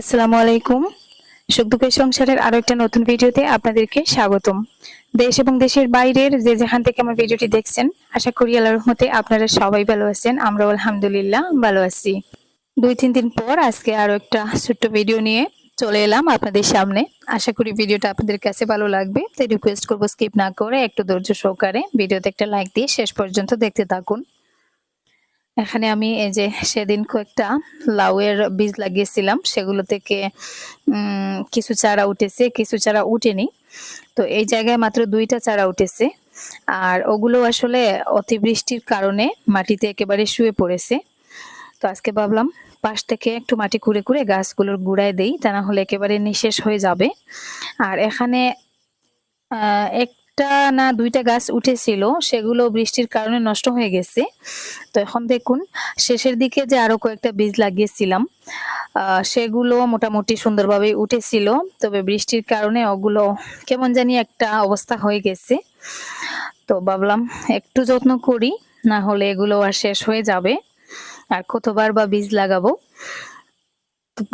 আসসালামু আলাইকুম। সুখ দুঃখের সংসারের আরও একটা নতুন ভিডিওতে আপনাদেরকে স্বাগতম। দেশ এবং দেশের বাইরের যে যেখান থেকে আমার ভিডিওটি দেখছেন, আশা করি আল্লাহর রহমতে আপনারা সবাই ভালো আছেন, আমরাও আলহামদুলিল্লাহ ভালো আছি। দুই, তিন দিন পর আজকে আরও একটা ছোট্ট ভিডিও নিয়ে চলে এলাম আপনাদের সামনে। আশা করি ভিডিওটা আপনাদের কাছে ভালো লাগবে, তাই রিকোয়েস্ট করব স্কিপ না করে একটু ধৈর্য সহকারে ভিডিওতে একটা লাইক দিয়ে শেষ পর্যন্ত দেখতে থাকুন। এখানে আমি এই যে সেদিন কয়েকটা লাউয়ের বীজ লাগিয়েছিলাম সেগুলো থেকে কিছু চারা উঠেছে কিছু চারা উঠেনি। তো এই জায়গায় মাত্র দুইটা চারা উঠেছে। আর ওগুলো আসলে অতিবৃষ্টির কারণে মাটিতে একেবারে শুয়ে পড়েছে। তো আজকে ভাবলাম পাশ থেকে একটু মাটি কুড়ে কুড়ে গাছগুলোর গুড়ায় দেই তা না হলে একেবারে নিঃশেষ হয়ে যাবে। আর এখানে আহ, একটা না দুইটা গাছ উঠেছিল, সেগুলো বৃষ্টির কারণে নষ্ট হয়ে গেছে। তো এখন দেখুন, শেষের দিকে যে আরও কয়েকটা বীজ লাগিয়েছিলাম সেগুলো মোটামুটি সুন্দরভাবে উঠেছিল, তবে বৃষ্টির কারণে ওগুলো কেমন জানি একটা অবস্থা হয়ে গেছে। তো ভাবলাম একটু যত্ন করি, না হলে এগুলো আর শেষ হয়ে যাবে, আর কতবার বা বীজ লাগাবো।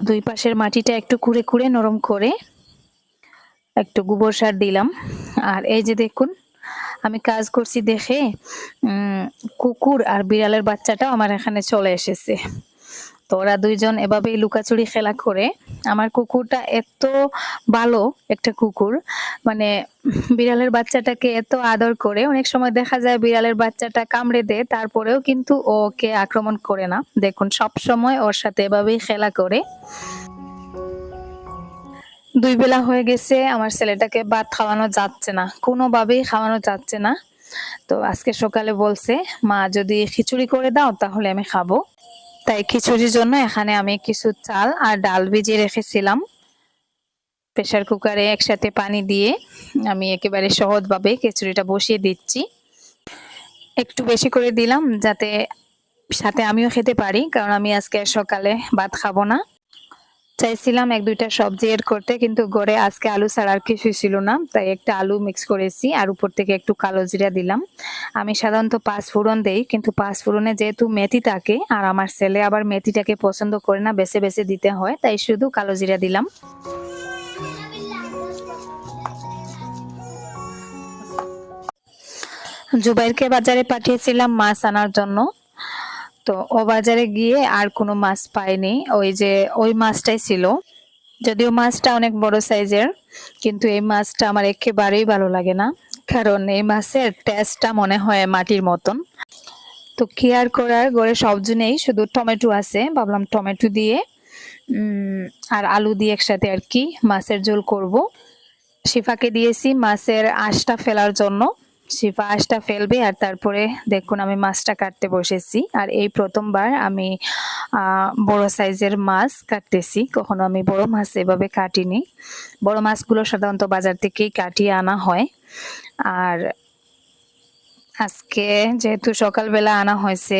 দুই পাশের মাটিটা একটু কুড়ে কুড়ে নরম করে একটু গোবর সার দিলাম। আর এই যে দেখুন, আমি কাজ করছি দেখে কুকুর আর বিড়ালের বাচ্চাটাও আমার এখানে চলে এসেছে। তো ওরা দুইজন এভাবেই লুকাচুরি খেলা করে। আমার কুকুরটা এত ভালো একটা কুকুর মানে বিড়ালের বাচ্চাটাকে এত আদর করে, অনেক সময় দেখা যায় বিড়ালের বাচ্চাটা কামড়ে দেয়, তারপরেও কিন্তু ওকে আক্রমণ করে না। দেখুন সব সময় ওর সাথে এভাবেই খেলা করে। দুই বেলা হয়ে গেছে, আমার ছেলেটাকে ভাত খাওয়ানো যাচ্ছে না, কোনোভাবেই খাওয়ানো যাচ্ছে না। তো আজকে সকালে বলছে, মা, যদি খিচুড়ি করে দাও তাহলে আমি খাব। তাই খিচুড়ির জন্য এখানে আমি কিছু চাল আর ডাল ভিজিয়ে রেখেছিলাম। প্রেশার কুকারে একসাথে পানি দিয়ে আমি একেবারে সহজভাবে খিচুড়িটা বসিয়ে দিচ্ছি। একটু বেশি করে দিলাম যাতে সাথে আমিও খেতে পারি, কারণ আমি আজকে সকালে ভাত খাব না। চাইছিলাম এক দুইটা সবজি এড করতে, কিন্তু গড়ে আজকে আলু ছাড়া আর কিছুই ছিল না। তাই একটা আলু মিক্স করেছি আর উপর থেকে একটু কালো জিরা দিলাম। আমি সাধারণত পাঁচ ফোড়ন দেই, কিন্তু পাঁচ ফোড়নে যেহেতু মেথি থাকে, আর আমার ছেলে আবার মেথিটাকে পছন্দ করে না, বেছে বেছে দিতে হয়, তাই শুধু কালো জিরা দিলাম। জুবাইরকে বাজারে পাঠিয়েছিলাম মাছ আনার জন্য। তো ও বাজারে গিয়ে আর কোনো মাছ পাইনি ওই যে, ওই মাছটাই ছিল। যদিও মাছটা অনেক বড় সাইজের, কিন্তু এই মাছটা আমার একেবারেই ভালো লাগে না। কারণ এই মাছের টেস্টটা মনে হয় মাটির মতন। তো কি আর করার, ঘরে সবজি নেই শুধু টমেটো আছে। ভাবলাম টমেটো দিয়ে আর আলু দিয়ে একসাথে আর কি মাছের ঝোল করব। শিফাকে দিয়েছি মাছের আঁশটা ফেলার জন্য। শিফা আঁশটা ফেলবে আর তারপরে দেখুন আমি মাছটা কাটতে বসেছি। আর এই প্রথমবার আমি বড় সাইজের মাছ কাটতেছি। কখনো আমি বড় মাছ এভাবে কাটিনি। বড় মাছগুলো সাধারণত বাজার থেকেই কাটিয়ে আনা হয়। আর আজকে যেহেতু সকালবেলা আনা হয়েছে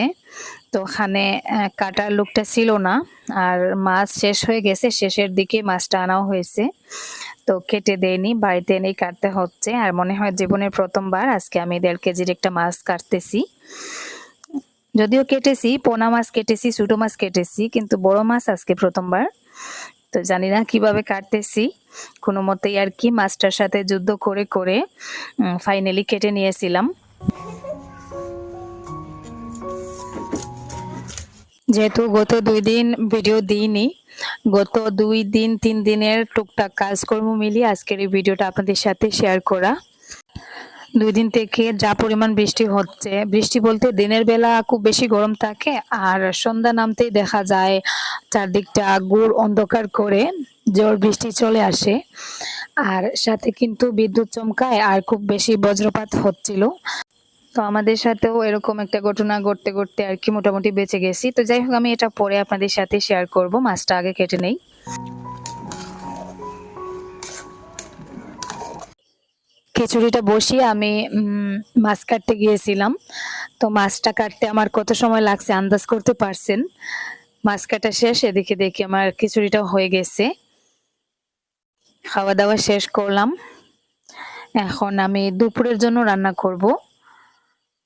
তো ওখানে কাটার লোকটা ছিল না। আর মাছ শেষ হয়ে গেছে, শেষের দিকে মাছটা আনাও হয়েছে। তো কেটে দেয়নি, বাড়িতে এনেই কাটতে হচ্ছে। আর মনে হয় জীবনের প্রথমবার, আজকে আমি দেড় কেজির একটা মাছ কাটতেছি। যদিও কেটেছি, পোনা মাছ কেটেছি ছোটো মাছ কেটেছি, কিন্তু বড় মাছ আজকে প্রথমবার। তো জানি না কীভাবে কাটতেছি। কোনো মতেই আর কি মাছটার সাথে যুদ্ধ করে করে ফাইনালি কেটে নিয়েছিলাম। যেহেতু গত দুই দিন ভিডিও দিইনি, গত দুই দিন, তিন দিনের টুকটাক কাজকর্ম মিলিয়ে আজকের এই ভিডিওটা আপনাদের সাথে শেয়ার করা। দুই দিন থেকে যা পরিমাণ বৃষ্টি হচ্ছে, বৃষ্টি বলতে দিনের বেলা খুব বেশি গরম থাকে আর সন্ধ্যা নামতেই দেখা যায় চারদিকটা গুড় অন্ধকার করে জোর বৃষ্টি চলে আসে। আর সাথে কিন্তু বিদ্যুৎ চমকায় আর খুব বেশি বজ্রপাত হচ্ছিল। তো আমাদের সাথেও এরকম একটা ঘটনা ঘটতে ঘটতে আর কি মোটামুটি বেঁচে গেছি। তো যাই হোক, আমি এটা পরে আপনাদের সাথে শেয়ার করব। মাছটা আগে কেটে নেই। খিচুড়িটা বসিয়ে আমি মাছ কাটতে গিয়েছিলাম। তো মাছটা কাটতে আমার কত সময় লাগছে আন্দাজ করতে পারছেন? মাছ কাটা শেষ, এদিকে দেখি আমার খিচুড়িটা হয়ে গেছে। খাওয়া দাওয়া শেষ করলাম। এখন আমি দুপুরের জন্য রান্না করব।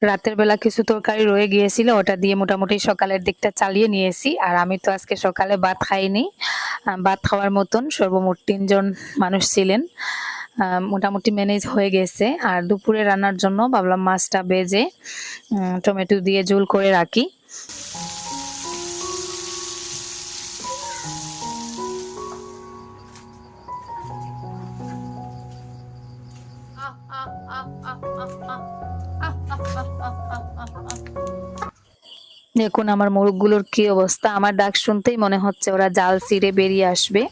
রাতের বেলা কিছু তরকারি রয়ে গিয়েছিল, ওটা দিয়ে মোটামুটি সকালের দিকটা চালিয়ে নিয়েছি। আর আমি তো আজকে সকালে ভাত খাইনি। ভাত খাওয়ার মতন সর্বমোট তিনজন মানুষ ছিলেন। মোটামুটি ম্যানেজ হয়ে গেছে। আর দুপুরে রান্নার জন্য ভাবলাম মাছটা বেজে টমেটো দিয়ে ঝোল করে রাখি। দেখুন আমার মোরগগুলোর কি অবস্থা। আমার ডাক শুনতেই মনে হচ্ছে ওরা জাল ছিঁড়ে বেরিয়ে আসবে।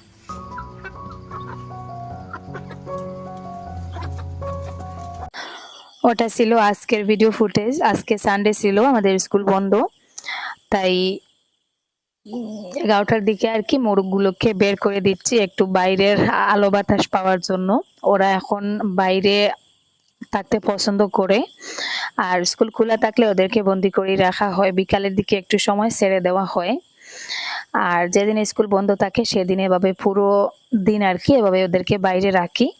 ওটা ছিল আজকের ভিডিও ফুটেজ আজকে সানডে ছিল আমাদের স্কুল বন্ধ। তাই এগারোটার দিকে আর কি মোরগগুলোকে বের করে দিচ্ছি একটু বাইরের আলো বাতাস পাওয়ার জন্য। ওরা এখন বাইরে থাকতে পছন্দ করে। আর স্কুল খোলা থাকলে ওদেরকে বন্দি করে রাখা হয়। বিকালের দিকে একটু সময় ছেড়ে দেওয়া হয়। আর যেদিন স্কুল বন্ধ থাকে, সেদিন এভাবে পুরো দিন আর কি এভাবে ওদেরকে বাইরে রাখি।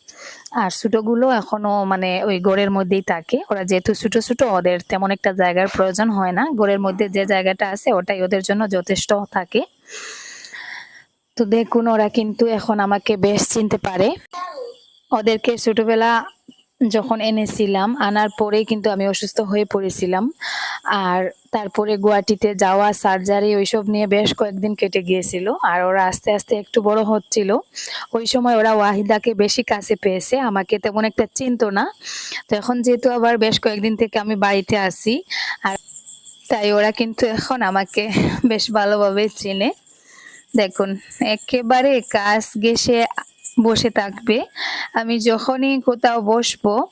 আর ছোটগুলো এখনও মানে ওই ঘরের মধ্যেই থাকে। ওরা যেহেতু ছোট ছোট, ওদের তেমন একটা জায়গার প্রয়োজন হয় না। ঘরের মধ্যে যে জায়গাটা আছে, ওটাই ওদের জন্য যথেষ্ট থাকে। তো দেখুন, ওরা কিন্তু এখন আমাকে বেশ চিনতে পারে। ওদেরকে ছোটবেলা যখন এনেছিলাম, আনার পরেই কিন্তু আমি অসুস্থ হয়ে পড়েছিলাম। আর তারপরে গুয়াহাটিতে যাওয়া সার্জারি ওইসব নিয়ে বেশ কয়েকদিন কেটে গিয়েছিল। আর ওরা আস্তে আস্তে একটু বড় হচ্ছিল। ওই সময় ওরা ওয়াহিদাকে বেশি কাছে পেয়েছে। আমাকে তেমন একটা চিনতো না। তো এখন যেহেতু আবার বেশ কয়েকদিন থেকে আমি বাড়িতে আসি আর তাই ওরা কিন্তু এখন আমাকে বেশ ভালোভাবে চেনে। দেখুন, একেবারে কাজ গেছে বসে থাকবে। আমি যখনই কোথাও বসবো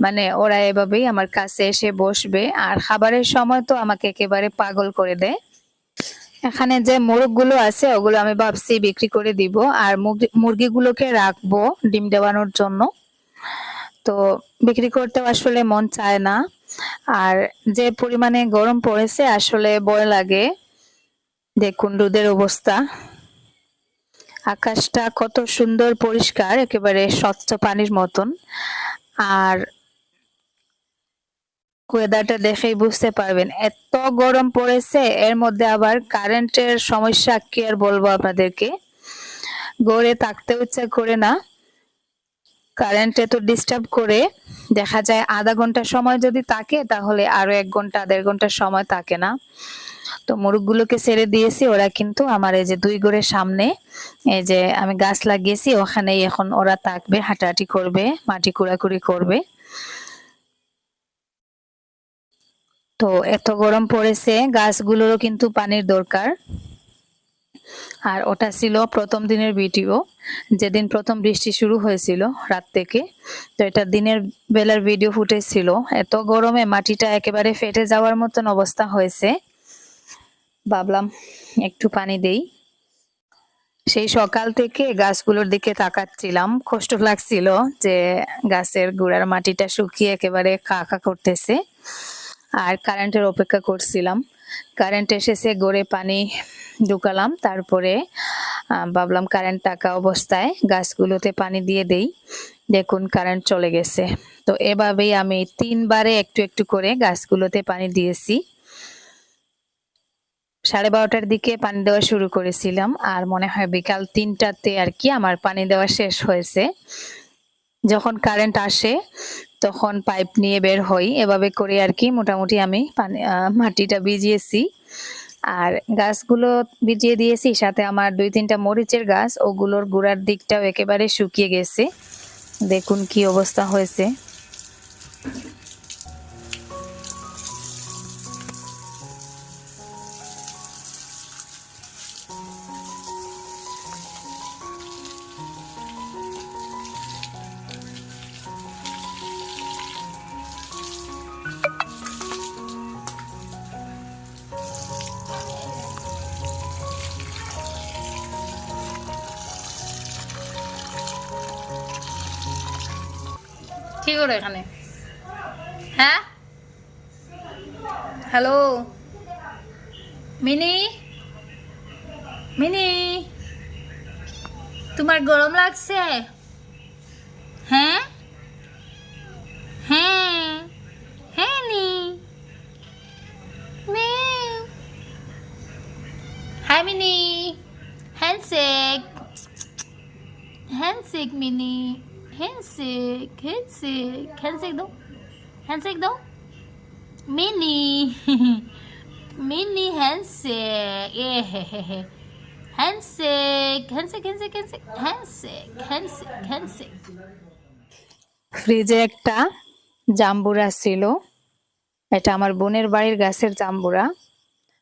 মানে ওরা এভাবেই আমার কাছে এসে বসবে। আর খাবারের সময় তো আমাকে একেবারে পাগল করে দেয়। এখানে যে মোরগগুলো আছে, ওগুলো আমি ভাবছি বিক্রি করে দিব। আর মুরগি- মুরগিগুলোকে রাখব ডিম দেওয়ানোর জন্য। তো বিক্রি করতেও আসলে মন চায় না। আর যে পরিমাণে গরম পড়েছে, আসলে ভয় লাগে। দেখুন রোদের অবস্থা। আকাশটা কত সুন্দর পরিষ্কার, একেবারে স্বচ্ছ পানির মতন। আর ওয়েদারটা দেখেই বুঝতে পারবেন, এত গরম পড়েছে, এর মধ্যে আবার কারেন্টের সমস্যা কি আর বলব আপনাদেরকে? গড়ে থাকতেও ইচ্ছা করে না। কারেন্ট এত ডিস্টার্ব করে, দেখা যায় আধা ঘণ্টা সময় যদি থাকে, তাহলে আরও এক ঘণ্টা, দেড় ঘণ্টা সময় থাকে না। তো মুরগগুলোকে ছেড়ে দিয়েছি। ওরা কিন্তু আমার এই যে দুই ঘরের সামনে, এই যে আমি গাছ লাগিয়েছি, ওখানেই এখন ওরা থাকবে, হাঁটাহাঁটি করবে, মাটি কুড়াকুড়ি করবে। তো এত গরম পড়েছে, গাছগুলোরও কিন্তু পানির দরকার। আর ওটা ছিল প্রথম দিনের ভিডিও, যেদিন প্রথম বৃষ্টি শুরু হয়েছিল রাত থেকে। তো এটা দিনের বেলার ভিডিও ফুটেজ ছিল। এত গরমে মাটিটা একেবারে ফেটে যাওয়ার মতন অবস্থা হয়েছে। ভাবলাম একটু পানি দেই। সেই সকাল থেকে গাছগুলোর দিকে তাকাচ্ছিলাম। কষ্ট লাগছিল যে গাছের গোড়ার মাটিটা শুকিয়ে একেবারে কাকা করতেছে। আর কারেন্টের অপেক্ষা করছিলাম। কারেন্ট এসেছে, গড়ে পানি ঢুকালাম। তারপরে ভাবলাম কারেন্ট টাকা অবস্থায় গাছগুলোতে পানি দিয়ে দেই। দেখুন কারেন্ট চলে গেছে। তো এভাবেই আমি তিনবারে একটু একটু করে গাছগুলোতে পানি দিয়েছি। সাড়ে বারোটার দিকে পানি দেওয়া শুরু করেছিলাম, আর মনে হয় বিকাল তিনটাতে আর কি আমার পানি দেওয়া শেষ হয়েছে। যখন কারেন্ট আসে, তখন পাইপ নিয়ে বের হই। এভাবে করে আর কি মোটামুটি আমি পানি মাটিটা ভিজিয়েছি। আর গাছগুলো ভিজিয়ে দিয়েছি, সাথে আমার দুই তিনটা মরিচের গাছ, ওগুলোর গোড়ার দিকটাও একেবারে শুকিয়ে গেছে। দেখুন কি অবস্থা হয়েছে। কি করে এখানে? হ্যাঁ? হ্যালো? মিনি? মিনি? তোমার গরম লাগছে? হ্যাঁ হ্যাঁ নি hi Mini handshake handshake Mini handshake দাও মিনি মিনি হ্যান্ডশেক এ হে হে হে handshake handshake handshake handshake handshake handshake handshake ফ্রিজে একটা জাম্বুরা ছিল। এটা আমার বোনের বাড়ির গাছের জাম্বুরা।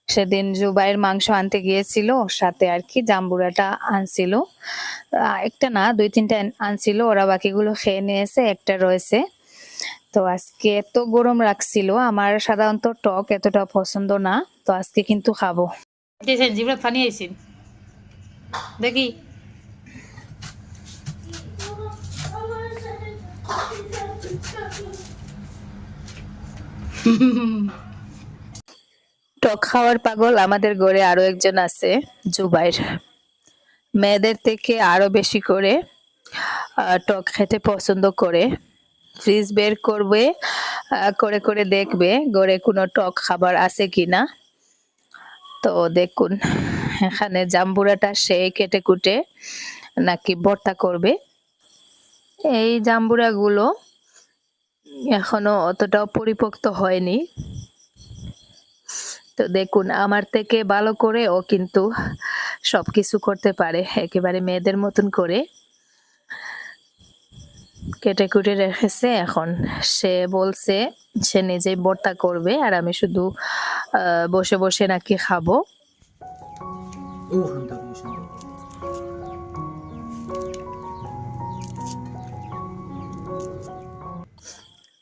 সেদিন জুবাইয়ের মাংস আনতে গিয়েছিল, সাথে আর কি জাম্বুরাটা আনছিল। একটা না, দুই তিনটা আনছিল, ওরা বাকিগুলো খেয়ে নিয়েছে, একটা রয়েছে। তো আজকে এত গরম রাখছিল, আমার সাধারণত টক এতটা পছন্দ না, তো আজকে কিন্তু খাব। দেখি। টক খাওয়ার পাগল আমাদের ঘরে আরও একজন আছে, জুবাইর। মেয়েদের থেকে আরও বেশি করে টক খেতে পছন্দ করে। ফ্রিজ বের করবে করে করে দেখবে ঘরে কোনো টক খাবার আছে কিনা। তো দেখুন, এখানে জাম্বুরাটা সে কেটে কুটে নাকি ভর্তা করবে। এই জাম্বুরাগুলো এখনও অতটাও পরিপক্ত হয়নি। তো দেখুন আমার থেকে ভালো করে ও কিন্তু সব কিছু করতে পারে একেবারে মেয়েদের মতন করে। কেটে কুটে রেখেছে এখন সে বলছে সে নিজেই বর্তা করবে আর আমি শুধু বসে বসে নাকি খাব।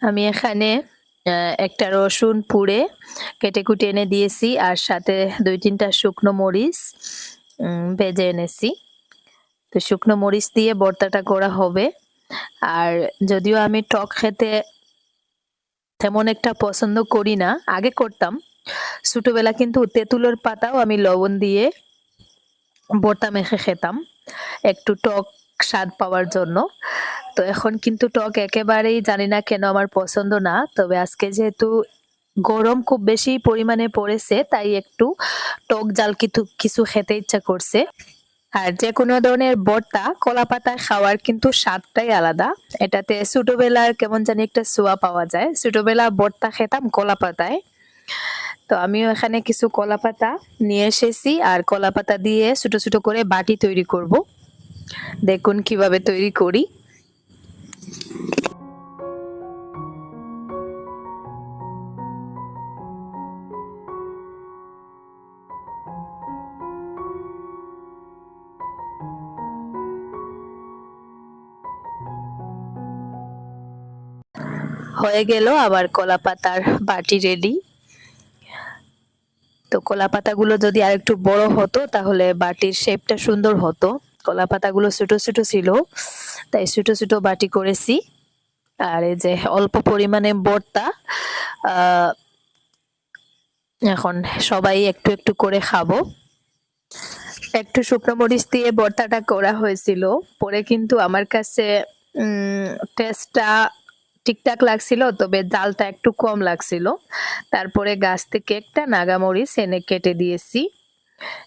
আমি এখানে একটা রসুন পুড়ে কেটে কুটে এনে দিয়েছি আর সাথে দুই তিনটা শুকনো মরিচ ভেজে এনেছি। তো শুকনো মরিচ দিয়ে ভর্তাটা করা হবে। আর যদিও আমি টক খেতে তেমন একটা পছন্দ করি না, আগে করতাম। ছোটবেলা কিন্তু তেঁতুলের পাতাও আমি লবণ দিয়ে ভর্তা মেখে খেতাম। একটু টক স্বাদ পাওয়ার জন্য। তো এখন কিন্তু টক একেবারেই জানি না কেন আমার পছন্দ না। তবে আজকে যেহেতু গরম খুব বেশি পরিমাণে পড়েছে, তাই একটু টক জাল কিছু কিছু খেতে ইচ্ছা করছে। আর যে কোনো ধরনের বর্তা কলা পাতায় খাওয়ার কিন্তু স্বাদটাই আলাদা। এটাতে ছোটবেলার কেমন জানি একটা সোয়া পাওয়া যায়। ছোটবেলা বর্তা খেতাম কলা পাতায় তো আমিও এখানে কিছু কলা পাতা নিয়ে এসেছি। আর কলা পাতা দিয়ে ছোট ছোট করে বাটি তৈরি করব। দেখুন কীভাবে তৈরি করি। হয়ে গেল আবার কলা পাতার বাটি রেডি তো কলা পাতাগুলো যদি আরেকটু বড় হতো, তাহলে বাটির শেপটা সুন্দর হতো। কলা পাতাগুলো ছোট ছোট ছিল, তাই ছোট ছোট বাটি করেছি। আর এই যে অল্প পরিমাণে বর্তা এখন সবাই একটু একটু করে খাব। একটু শুকনো মরিচ দিয়ে বর্তাটা করা হয়েছিল, পরে কিন্তু আমার কাছে টেস্টটা ঠিকঠাক লাগছিল, তবে জালটা একটু কম লাগছিল। তারপরে গাছ থেকে একটা নাগামরিচ এনে কেটে দিয়েছি।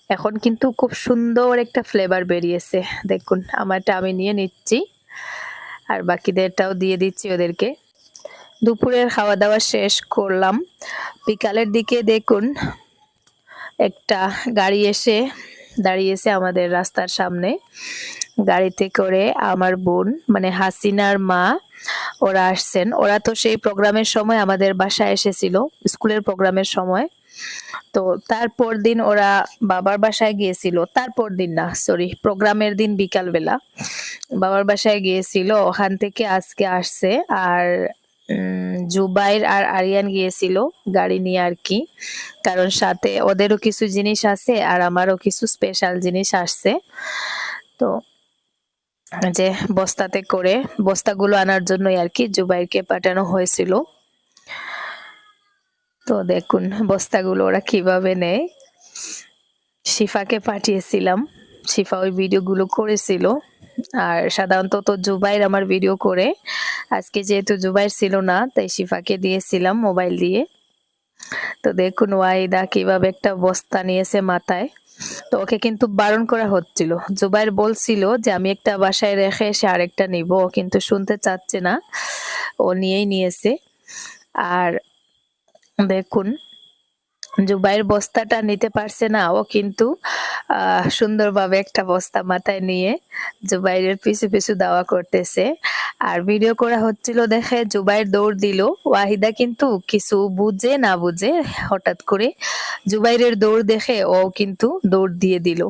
এখন কিন্তু খুব সুন্দর একটা ফ্লেভার বেরিয়েছে। দেখুন, আমারটা আমি নিয়ে নিচ্ছি। আর বাকিদেরটাও দিয়ে দিচ্ছি ওদেরকে। দুপুরের খাওয়া দাওয়া শেষ করলাম। বিকালের দিকে দেখুন, একটা গাড়ি এসে দাঁড়িয়েছে আমাদের রাস্তার সামনে। গাড়িতে করে আমার বোন মানে হাসিনার মা, ওরা আসছেন। ওরা তো সেই প্রোগ্রামের সময় আমাদের বাসায় এসেছিল, স্কুলের প্রোগ্রামের সময়। তো তারপর দিন ওরা বাবার বাসায় গিয়েছিল। তারপর দিন না সরি প্রোগ্রামের দিন বিকালবেলা। বাবার বাসায় গিয়েছিল, ওখান থেকে আজকে আসছে। আর জুবাইর আর আরিয়ান গিয়েছিল গাড়ি নিয়ে আর কি। কারণ সাথে ওদেরও কিছু জিনিস আছে আর আমারও কিছু স্পেশাল জিনিস আসছে। তো, যে বস্তাতে করে, বস্তাগুলো আনার জন্যই আর কি জুবাইরকে পাঠানো হয়েছিল। তো দেখুন বস্তাগুলো ওরা কীভাবে নেয়। শিফাকে পাঠিয়েছিলাম। শিফা ওই ভিডিওগুলো করেছিল। আর সাধারণত তো জুবাইর আমার ভিডিও করে। আজকে যেহেতু জুবাইর ছিল না, তাই শিফাকে দিয়েছিলাম মোবাইল দিয়ে। তো দেখুন ওয়াইদা কীভাবে একটা বস্তা নিয়েছে মাথায়। তো ওকে কিন্তু বারণ করা হচ্ছিল। জুবাইর বলছিল যে, আমি একটা বাসায় রেখে এসে আরেকটা নিব। কিন্তু শুনতে চাচ্ছে না। ও নিয়েই নিয়েছে। আর দেখুন জুবাইয়ের বস্তাটা নিতে পারছে না ও কিন্তু সুন্দরভাবে একটা বস্তা মাথায় নিয়ে জুবাইরের পিছু পিছু দাওয়া করতেছে। আর ভিডিও করা হচ্ছিল দেখে জুবাইর দৌড় দিল। ওয়াহিদা কিন্তু কিছু বুঝে না বুঝে হঠাৎ করে জুবাইরের দৌড় দেখে ও কিন্তু দৌড় দিয়ে দিল।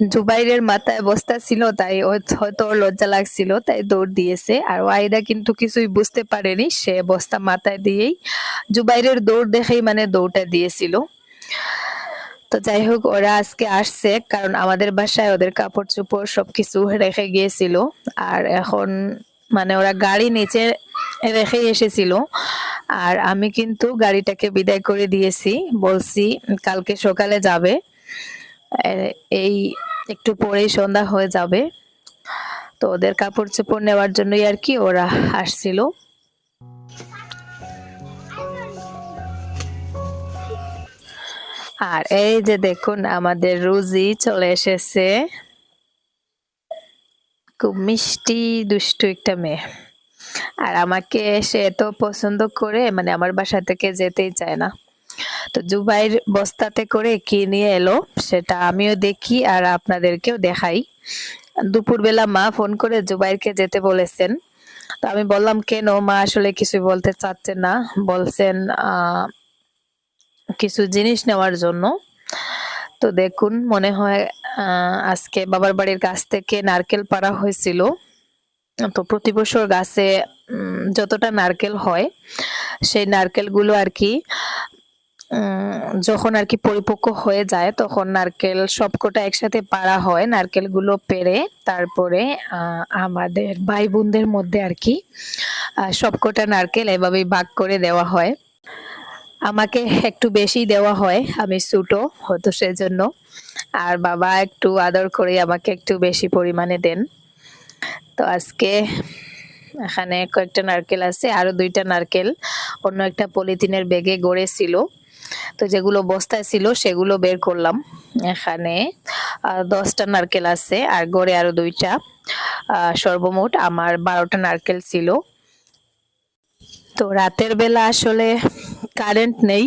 জুবাইরের মাথায় বস্তা ছিল, তাই হয়তো লজ্জা লাগছিল, তাই দৌড় দিয়েছে। আর ওয়াহিদা কিন্তু কিছুই বুঝতে পারেনি, সে বস্তা মাথায় দিয়েই জুবাইরের দৌড় দেখেই মানে দৌড়টা দিয়েছিল। তো যাই হোক, ওরা আজকে আসছে, কারণ আমাদের বাসায় ওদের কাপড় চোপড় সবকিছু রেখে গিয়েছিল। আর এখন মানে ওরা গাড়ি নিচে রেখে এসেছিল। আর আমি কিন্তু গাড়িটাকে বিদায় করে দিয়েছি, বলছি কালকে সকালে যাবে। এই একটু পরেই সন্ধ্যা হয়ে যাবে। তো ওদের কাপড় চোপড় নেওয়ার জন্যই আর কি ওরা আসছিল। আর এই যে দেখুন, আমাদের রুজি চলে এসেছে। খুব মিষ্টি, দুষ্টু একটা মেয়ে। আর আমাকে সে এত পছন্দ করে মানে আমার বাসা থেকে যেতেই চায় না। তো জুবাইর বস্তাতে করে কি নিয়ে এলো, সেটা আমিও দেখি আর আপনাদেরকেও দেখাই। দুপুরবেলা মা ফোন করে জুবাইরকে যেতে বলেছেন। তো আমি বললাম, কেন? মা আসলে কিছু বলতে চাচ্ছেন না। বলছেন কিছু জিনিস নেওয়ার জন্য। তো দেখুন, মনে হয় আজকে বাবার বাড়ির গাছ থেকে নারকেল পাড়া হয়েছিল। তো প্রতি বছর গাছে যতটা নারকেল হয়, সেই নারকেলগুলো আর কি যখন আর কি পরিপক্ক হয়ে যায়, তখন নারকেল সবকটা একসাথে পাড়া হয়, নারকেলগুলো পেড়ে তারপরে আমাদের ভাই বোনদের মধ্যে আর কি সবকটা নারকেল এভাবেই ভাগ করে দেওয়া হয়। আমাকে একটু বেশি দেওয়া হয়, আমি সুটো হয়তো সেজন্য। আর বাবা একটু আদর করে আমাকে একটু বেশি পরিমাণে দেন। তো আজকে এখানে কয়েকটা নারকেল আছে, আরও দুইটা নারকেল অন্য একটা পলিথিনের ব্যাগে গড়ে ছিল তো যেগুলো বস্তায় ছিল সেগুলো বের করলাম এখানে। দশটা নারকেল আছে, আর গড়ে আরও দুইটা। সর্বমোট আমার বারোটা নারকেল ছিল। তো রাতের বেলা আসলে কারেন্ট নেই।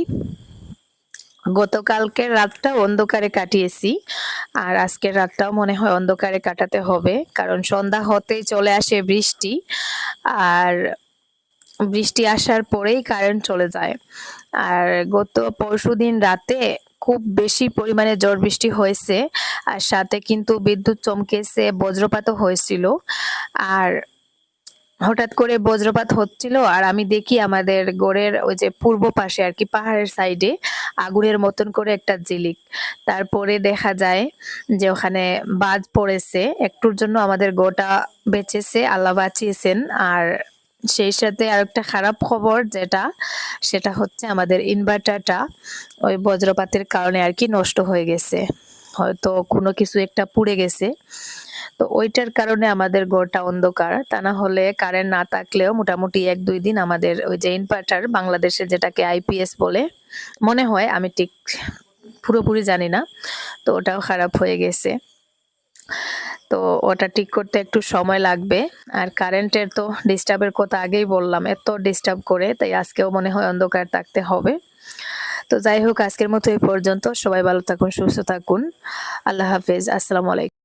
গতকালকে রাতটা অন্ধকারে কাটিয়েছি, আর আজকের রাতটাও মনে হয় অন্ধকারে কাটাতে হবে, কারণ সন্ধ্যা হতেই চলে আসে বৃষ্টি। আর বৃষ্টি আসার পরেই কারেন্ট চলে যায়। আর গত পরশুদিন রাতে খুব বেশি পরিমাণে ঝড় বৃষ্টি হয়েছে, আর সাথে কিন্তু বিদ্যুৎ চমকেছে, বজ্রপাতও হয়েছিল। আর হঠাৎ করে বজ্রপাত হচ্ছিল, আর আমি দেখি আমাদের গড়ের ওই যে পূর্ব পাশে আর কি, পাহাড়ের সাইডে আগুনের মতন করে একটা জিলিক তারপরে দেখা যায় যে ওখানে বাজ পড়েছে, একটুর জন্য আমাদের গোটা বেঁচেছে, আল্লাহ বাঁচিয়েছেন। আর সেই সাথে আরেকটা খারাপ খবর যেটা, সেটা হচ্ছে আমাদের ইনভার্টারটা ওই বজ্রপাতের কারণে আর কি নষ্ট হয়ে গেছে। হয়তো কোনো কিছু একটা পুড়ে গেছে। তো ওইটার কারণে আমাদের ঘরটা অন্ধকার। তা না হলে কারেন্ট না থাকলেও মোটামুটি এক দুই দিন আমাদের ওই যে ইনভার্টার বাংলাদেশে যেটাকে আইপিএস বলে, মনে হয়, আমি ঠিক পুরোপুরি জানি না। তো ওটাও খারাপ হয়ে গেছে। তো ওটা ঠিক করতে একটু সময় লাগবে। আর কারেন্টের তো ডিস্টার্বের কথা আগেই বললাম, এত ডিস্টার্ব করে, তাই আজকেও মনে হয় অন্ধকার থাকতে হবে। তো যাই হোক, আজকের মতো এই পর্যন্ত। সবাই ভালো থাকুন, সুস্থ থাকুন। আল্লাহ হাফেজ। আসসালামু আলাইকুম।